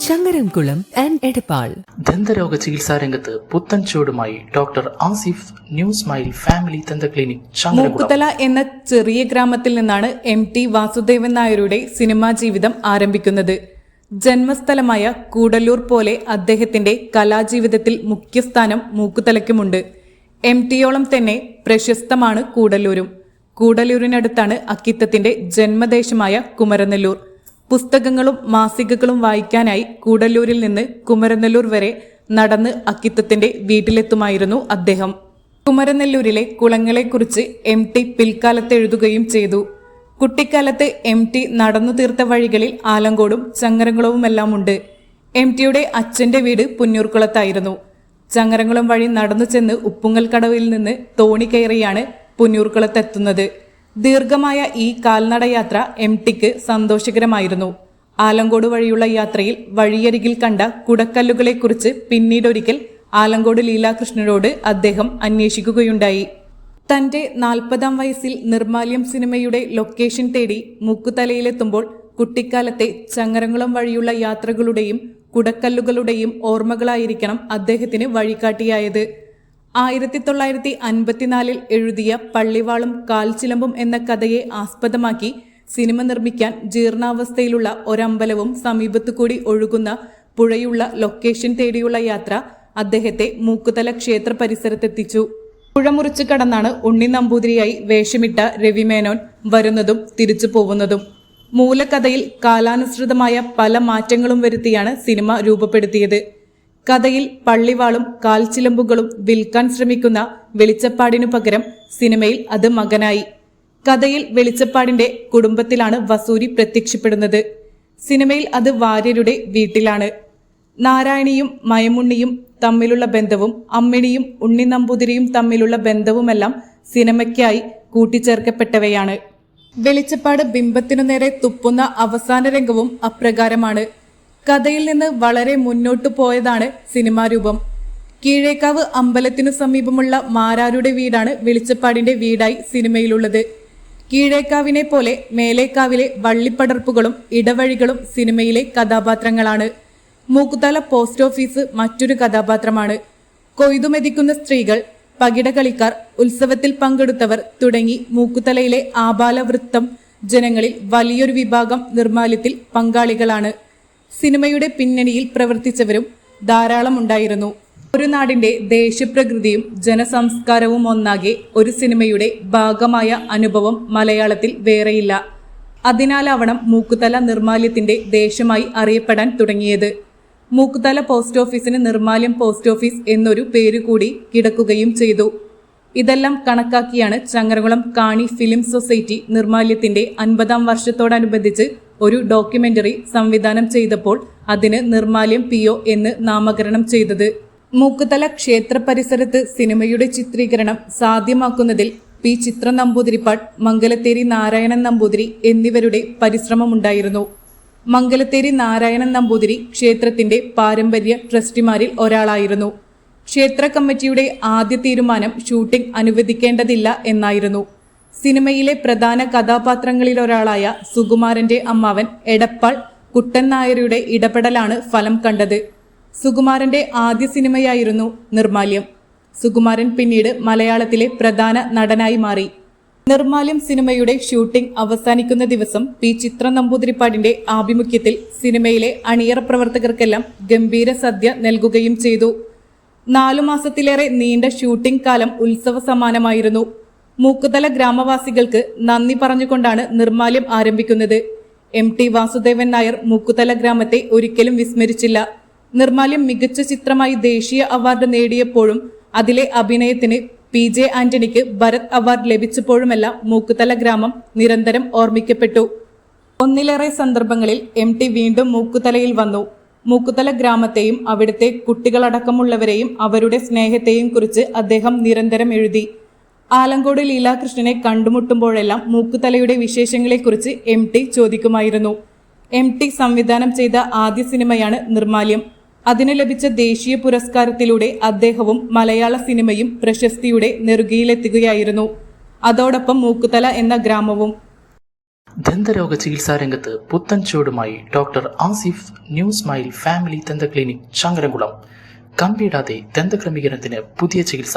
Changaramkulam and Edappal. ദന്തരോഗ ചികിത്സാ രംഗത്ത് പുത്തൻ ചൂടുമായി doctor Asif new smile family ദന്ത ക്ലിനിക് മൂക്കുതല എന്ന ചെറിയ ഗ്രാമത്തിൽ നിന്നാണ് എം ടി വാസുദേവൻ നായരുടെ സിനിമാ ജീവിതം ആരംഭിക്കുന്നത്. ജന്മസ്ഥലമായ കൂടല്ലൂർ പോലെ അദ്ദേഹത്തിന്റെ കലാജീവിതത്തിൽ മുഖ്യസ്ഥാനം മൂക്കുതലയ്ക്കുമുണ്ട്. എം ടിയോളം തന്നെ പ്രശസ്തമാണ് കൂടല്ലൂരും. കൂടല്ലൂരിനടുത്താണ് അക്കിത്തത്തിന്റെ ജന്മദേശമായ കുമരനെല്ലൂർ. പുസ്തകങ്ങളും മാസികകളും വായിക്കാനായി കൂടല്ലൂരിൽ നിന്ന് കുമരനെല്ലൂർ വരെ നടന്ന് അക്കിത്തത്തിന്റെ വീട്ടിലെത്തുമായിരുന്നു അദ്ദേഹം. കുമരനെല്ലൂരിലെ കുളങ്ങളെക്കുറിച്ച് എം ടി പിൽക്കാലത്ത് എഴുതുകയും ചെയ്തു. കുട്ടിക്കാലത്ത് എം ടി നടന്നു തീർത്ത വഴികളിൽ ആലങ്കോടും ചങ്ങരംകുളവുമെല്ലാം ഉണ്ട് എം ടിയുടെ അച്ഛന്റെ വീട് പുന്നൂർക്കുളത്തായിരുന്നു ചങ്ങരംകുളം വഴി നടന്നു ചെന്ന് ഉപ്പുങ്ങൽ കടവിൽ നിന്ന് തോണി കയറിയാണ് പുന്നൂർക്കുളത്തെത്തുന്നത് ദീർഘമായ ഈ കാൽനടയാത്ര എം ടിക്ക് സന്തോഷകരമായിരുന്നു. ആലങ്കോട് വഴിയുള്ള യാത്രയിൽ വഴിയരികിൽ കണ്ട കുടക്കല്ലുകളെക്കുറിച്ച് പിന്നീടൊരിക്കൽ ആലങ്കോട് ലീലാകൃഷ്ണനോട് അദ്ദേഹം അന്വേഷിക്കുകയുണ്ടായി. തന്റെ നാൽപ്പതാം വയസ്സിൽ നിർമാല്യം സിനിമയുടെ ലൊക്കേഷൻ തേടി മുക്കുതലയിലെത്തുമ്പോൾ കുട്ടിക്കാലത്തെ ചങ്ങരങ്ങളും വഴിയുള്ള യാത്രകളുടെയും കുടക്കല്ലുകളുടെയും ഓർമ്മകളായിരിക്കണം അദ്ദേഹത്തിന് വഴികാട്ടിയായത്. ആയിരത്തി തൊള്ളായിരത്തി അൻപത്തിനാലിൽ എഴുതിയ പള്ളിവാളും കാൽച്ചിലമ്പും എന്ന കഥയെ ആസ്പദമാക്കി സിനിമ നിർമ്മിക്കാൻ ജീർണാവസ്ഥയിലുള്ള ഒരമ്പലവും സമീപത്തുകൂടി ഒഴുകുന്ന പുഴയുള്ള ലൊക്കേഷൻ തേടിയുള്ള യാത്ര അദ്ദേഹത്തെ മൂക്കുതല ക്ഷേത്ര പരിസരത്തെത്തിച്ചു. പുഴ മുറിച്ച് കടന്നാണ് ഉണ്ണി നമ്പൂതിരിയായി വേഷമിട്ട രവിമേനോൻ വരുന്നതും തിരിച്ചു പോകുന്നതും. മൂലകഥയിൽ കാലാനുസൃതമായ പല മാറ്റങ്ങളും വരുത്തിയാണ് സിനിമ രൂപപ്പെടുത്തിയത്. കഥയിൽ പള്ളിവാളും കാൽച്ചിലമ്പുകളും വിൽക്കാൻ ശ്രമിക്കുന്ന വെളിച്ചപ്പാടിനു പകരം സിനിമയിൽ അത് മകനായി. കഥയിൽ വെളിച്ചപ്പാടിന്റെ കുടുംബത്തിലാണ് വസൂരി പ്രത്യക്ഷപ്പെടുന്നത്. സിനിമയിൽ അത് വാര്യരുടെ വീട്ടിലാണ്. നാരായണിയും മയമുണ്ണിയും തമ്മിലുള്ള ബന്ധവും അമ്മിണിയും ഉണ്ണി നമ്പൂതിരിയും തമ്മിലുള്ള ബന്ധവുമെല്ലാം സിനിമയ്ക്കായി കൂട്ടിച്ചേർക്കപ്പെട്ടവയാണ്. വെളിച്ചപ്പാട് ബിംബത്തിനു നേരെ തുപ്പുന്ന അവസാന രംഗവും അപ്രകാരമാണ്. കഥയിൽ നിന്ന് വളരെ മുന്നോട്ടു പോയതാണ് സിനിമാ രൂപം. കീഴേക്കാവ് അമ്പലത്തിനു സമീപമുള്ള മാരാരുടെ വീടാണ് വെളിച്ചപ്പാടിന്റെ വീടായി സിനിമയിലുള്ളത്. കീഴേക്കാവിനെ പോലെ മേലേക്കാവിലെ വള്ളിപ്പടർപ്പുകളും ഇടവഴികളും സിനിമയിലെ കഥാപാത്രങ്ങളാണ്. മൂക്കുതല പോസ്റ്റ് ഓഫീസ് മറ്റൊരു കഥാപാത്രമാണ്. കൊയ്തുമെതിക്കുന്ന സ്ത്രീകൾ പകിടകളിക്കാർ ഉത്സവത്തിൽ പങ്കെടുത്തവർ തുടങ്ങി മൂക്കുതലയിലെ ആബാലവൃത്തം ജനങ്ങളിൽ വലിയൊരു വിഭാഗം നിർമ്മാല്യത്തിൽ പങ്കാളികളാണ്. സിനിമയുടെ പിന്നണിയിൽ പ്രവർത്തിച്ചവരും ധാരാളം ഉണ്ടായിരുന്നു. ഒരു നാടിന്റെ ദേശപ്രകൃതിയും ജനസംസ്കാരവും ഒന്നാകെ ഒരു സിനിമയുടെ ഭാഗമായ അനുഭവം മലയാളത്തിൽ വേറെയില്ല. അതിനാലാവണം മൂക്കുതല നിർമാല്യത്തിന്റെ ദേശമായി അറിയപ്പെടാൻ തുടങ്ങിയത്. മൂക്കുതല പോസ്റ്റ് ഓഫീസിന് നിർമാല്യം പോസ്റ്റ് ഓഫീസ് എന്നൊരു പേര് കൂടി കിടക്കുകയും ചെയ്തു. ഇതെല്ലാം കണക്കാക്കിയാണ് ചങ്ങരകുളം കാണി ഫിലിം സൊസൈറ്റി നിർമാല്യത്തിന്റെ അൻപതാം വർഷത്തോടനുബന്ധിച്ച് ഒരു ഡോക്യുമെന്ററി സംവിധാനം ചെയ്തപ്പോൾ അതിന് നിർമാല്യം പി ഒ എന്ന് നാമകരണം ചെയ്തത്. മൂക്കുതല ക്ഷേത്ര പരിസരത്ത് സിനിമയുടെ ചിത്രീകരണം സാധ്യമാക്കുന്നതിൽ പി. ചിത്ര നമ്പൂതിരിപ്പാട് മംഗലത്തേരി നാരായണൻ നമ്പൂതിരി എന്നിവരുടെ പരിശ്രമമുണ്ടായിരുന്നു. മംഗലത്തേരി നാരായണൻ നമ്പൂതിരി ക്ഷേത്രത്തിന്റെ പാരമ്പര്യ ട്രസ്റ്റിമാരിൽ ഒരാളായിരുന്നു. ക്ഷേത്ര കമ്മിറ്റിയുടെ ആദ്യ തീരുമാനം ഷൂട്ടിംഗ് അനുവദിക്കേണ്ടതില്ല എന്നായിരുന്നു. സിനിമയിലെ പ്രധാന കഥാപാത്രങ്ങളിൽ ഒരാളായ സുകുമാരന്റെ അമ്മാവൻ എടപ്പാൾ കുട്ടൻ നായരുടെ ഇടപെടലാണ് ഫലം കണ്ടത്. സുകുമാരന്റെ ആദ്യ സിനിമയായിരുന്നു നിർമാല്യം. സുകുമാരൻ പിന്നീട് മലയാളത്തിലെ പ്രധാന നടനായി മാറി. നിർമാല്യം സിനിമയുടെ ഷൂട്ടിംഗ് അവസാനിക്കുന്ന ദിവസം പി ചിത്ര നമ്പൂതിരിപ്പാടിന്റെ ആഭിമുഖ്യത്തിൽ സിനിമയിലെ അണിയറ പ്രവർത്തകർക്കെല്ലാം ഗംഭീര സദ്യ നൽകുകയും ചെയ്തു. നാലു മാസത്തിലേറെ നീണ്ട ഷൂട്ടിംഗ് കാലം ഉത്സവ സമാനമായിരുന്നു മൂക്കുതല ഗ്രാമവാസികൾക്ക് നന്ദി പറഞ്ഞുകൊണ്ടാണ് നിർമാല്യം ആരംഭിക്കുന്നത്. എം ടി വാസുദേവൻ നായർ മൂക്കുതല ഗ്രാമത്തെ ഒരിക്കലും വിസ്മരിച്ചില്ല. നിർമാല്യം മികച്ച ചിത്രമായി ദേശീയ അവാർഡ് നേടിയപ്പോഴും അതിലെ അഭിനയത്തിന് പി ജെ ആന്റണിക്ക് ഭരത് അവാർഡ് ലഭിച്ചപ്പോഴുമെല്ലാം മൂക്കുതല ഗ്രാമം നിരന്തരം ഓർമ്മിക്കപ്പെട്ടു. ഒന്നിലേറെ സന്ദർഭങ്ങളിൽ എം ടി വീണ്ടും മൂക്കുതലയിൽ വന്നു. മൂക്കുതല ഗ്രാമത്തെയും അവിടുത്തെ കുട്ടികളടക്കമുള്ളവരെയും അവരുടെ സ്നേഹത്തെയും കുറിച്ച് അദ്ദേഹം നിരന്തരം എഴുതി. ആലങ്കോട് ലീലാകൃഷ്ണനെ കണ്ടുമുട്ടുമ്പോഴെല്ലാം മൂക്കുതലയുടെ വിശേഷങ്ങളെക്കുറിച്ച് എം ടി ചോദിക്കുമായിരുന്നു. എം ടി സംവിധാനം ചെയ്ത ആദ്യ സിനിമയാണ് നിർമാല്യം. അതിന് ലഭിച്ച ദേശീയ പുരസ്കാരത്തിലൂടെ അദ്ദേഹവും മലയാള സിനിമയും പ്രശസ്തിയുടെ നെറുകയിലെത്തുകയായിരുന്നു. അതോടൊപ്പം മൂക്കുതല എന്ന ഗ്രാമവും. ദന്തരോഗ ചികിത്സാ രംഗത്ത് പുത്തൻ ചൂടുമായി doctor Asif new smile family ദന്ത ക്ലിനിക് ചങ്ങരംകുളം. കമ്പിയിടാതെ ദന്തക്രമീകരണത്തിന് പുതിയ ചികിത്സ.